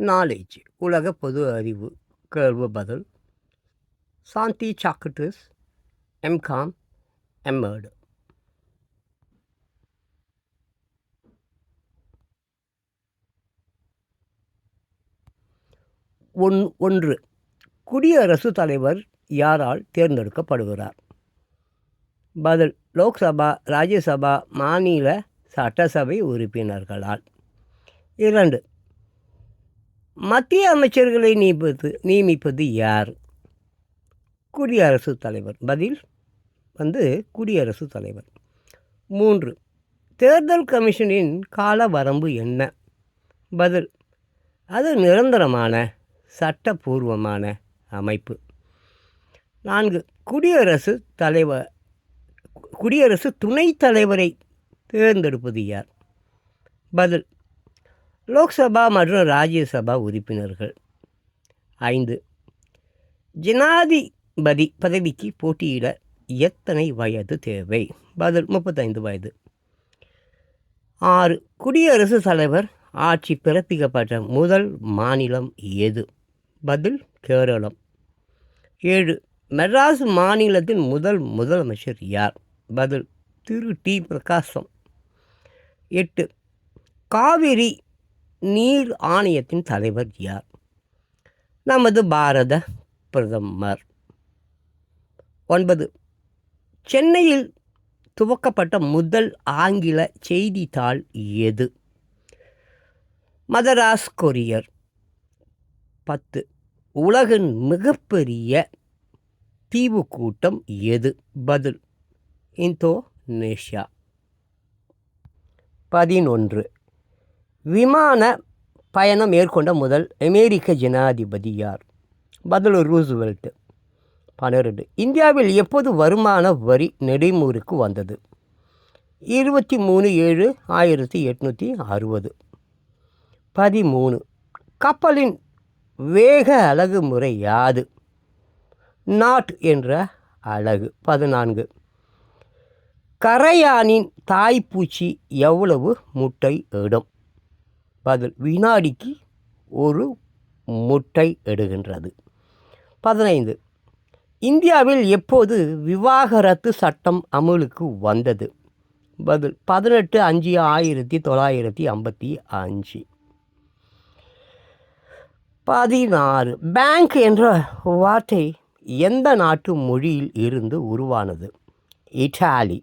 Knowledge உலக பொது அறிவு கேள்வி பதில். சாந்தி சாக்ரட்டிஸ் எம்காம் எம்மர்டு ஒன் ஒன்று. குடியரசுத் தலைவர் யாரால் தேர்ந்தெடுக்கப்படுகிறார்? பதில் லோக்சபா ராஜ்யசபா மாநில சட்டசபை உறுப்பினர்களால். இரண்டு. மத்திய அமைச்சர்களை நியமிப்பது நியமிப்பது யார்? குடியரசுத் தலைவர். பதில் வந்து குடியரசுத் தலைவர். மூன்று தேர்தல் கமிஷனின் கால வரம்பு என்ன? பதில் அது நிரந்தரமான சட்டபூர்வமான அமைப்பு. நான்கு குடியரசு தலைவர் குடியரசு துணைத் தலைவரை தேர்ந்தெடுப்பது யார்? பதில் லோக்சபா மற்றும் ராஜ்யசபா உறுப்பினர்கள். ஐந்து. ஜனாதிபதி பதவிக்கு போட்டியிட எத்தனை வயது தேவை? பதில் முப்பத்தைந்து வயது. ஆறு. குடியரசுத் தலைவர் ஆட்சி பிறப்பிக்கப்பட்ட முதல் மாநிலம் எது? பதில் கேரளம். ஏழு. மெட்ராஸ் மாநிலத்தின் முதல் முதலமைச்சர் யார்? பதில் திரு. டி. பிரகாசம். எட்டு. காவிரி நீர் ஆணையத்தின் தலைவர் யார்? நமது பாரத பிரதமர். ஒன்பது. சென்னையில் துவக்கப்பட்ட முதல் ஆங்கில செய்தித்தாள் எது? மதராஸ் கொரியர். பத்து. உலகின் மிகப்பெரிய தீவு கூட்டம் எது? பதில். இந்தோனேஷியா. பதினொன்று. விமான பயணம் மேற்கொண்ட முதல் அமெரிக்க ஜனாதிபதி யார்? பதில் ரூஸ்வெல்ட்டு பன்னிரெண்டு. இந்தியாவில் எப்போது வருமான வரி நெறிமுறைக்கு வந்தது? இருபத்தி மூணு ஏழு ஆயிரத்தி எட்நூற்றி அறுபது. பதிமூணு. கப்பலின் வேக அலகு முறை யாது? நாட் என்ற அழகு பதினான்கு. கரையானின் தாய்ப்பூச்சி எவ்வளவு முட்டை இடும்? பதில் வினாடிக்கு ஒரு முட்டை எடுகின்றது. பதினைந்து இந்தியாவில் எப்போது விவாகரத்து சட்டம் அமலுக்கு வந்தது? பதில் பதினெட்டு அஞ்சு ஆயிரத்தி தொள்ளாயிரத்தி ஐம்பத்தி அஞ்சு. பதினாறு பேங்க் என்ற வார்த்தை எந்த நாட்டு மொழியில் இருந்து உருவானது? இட்டாலி.